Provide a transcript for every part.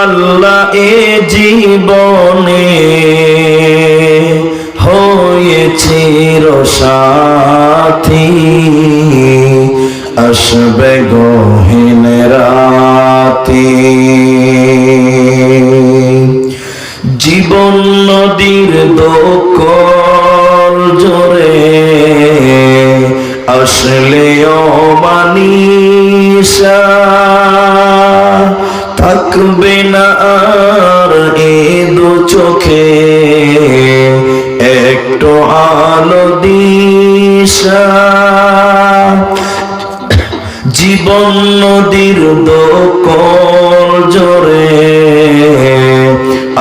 আল্লাহ এ জীবনে হয়েছি সাথী আসবে গহীন রাতে। জীবন নদীর দোকল জোরে আসলে অমানিসা থাকবে না আর এ দু চোখে। একটু আলো জীবন নদীর দোকল জোরে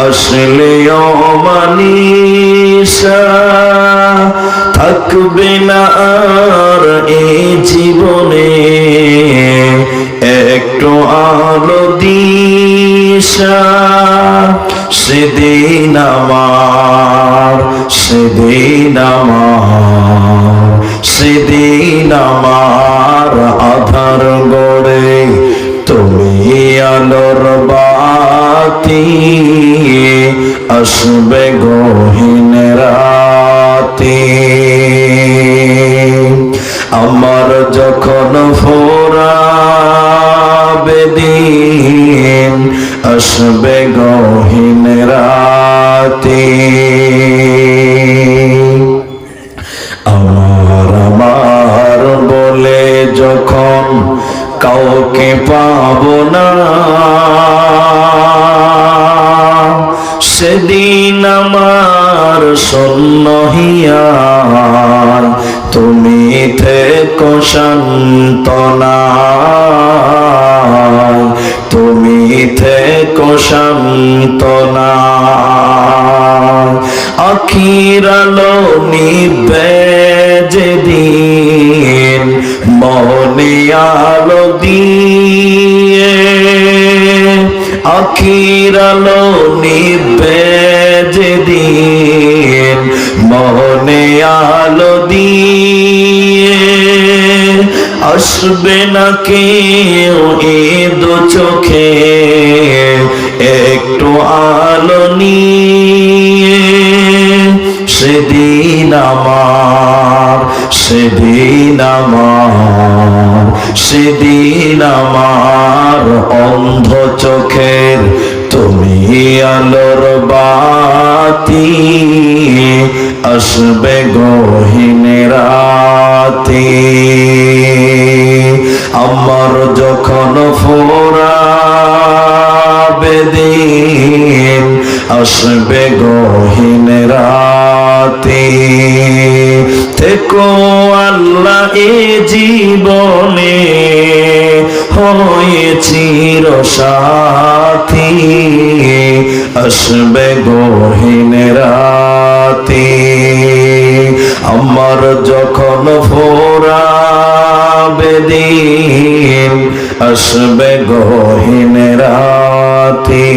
আসলে অমানিসা থাকবে না আর এই জীবনে। একটু আলো দিশা সেদিন আমার সেদিন আমার সেদিন আমার আধার গড়ে তুমি আলোর বাতি আসবে গহীন রাতে। আমার যখন ফোরাবে আসবে গহীন রাতে আমার আমার বলে যখন কাউকে পাব না, সেদিন আমার শূন্য হিয়ার, তুমি থেকো শান্তনা। শান্তনা আখিরালো নিবে যেদিন মনে আলো দিয়ে। নিবে যেদিন মনে আলো দিয়ে। আসবে না কেউ এ দু চোখে, একটু আলো নিয়ে। সেদিন আমার সেদিন আমার সেদিন আমার অন্ধ চোখের তুমি আলোর বাতি আসবে গহীন রাতে। আমার যখন ফোরাবে আসবে গহীন রাতে। থেকো আল্লাহ এ জীবনে হয়েছি সাথী। আসবে গহীন রাতে। আমার যখন ফোরাবে দিন আসবে গহীন রাতি।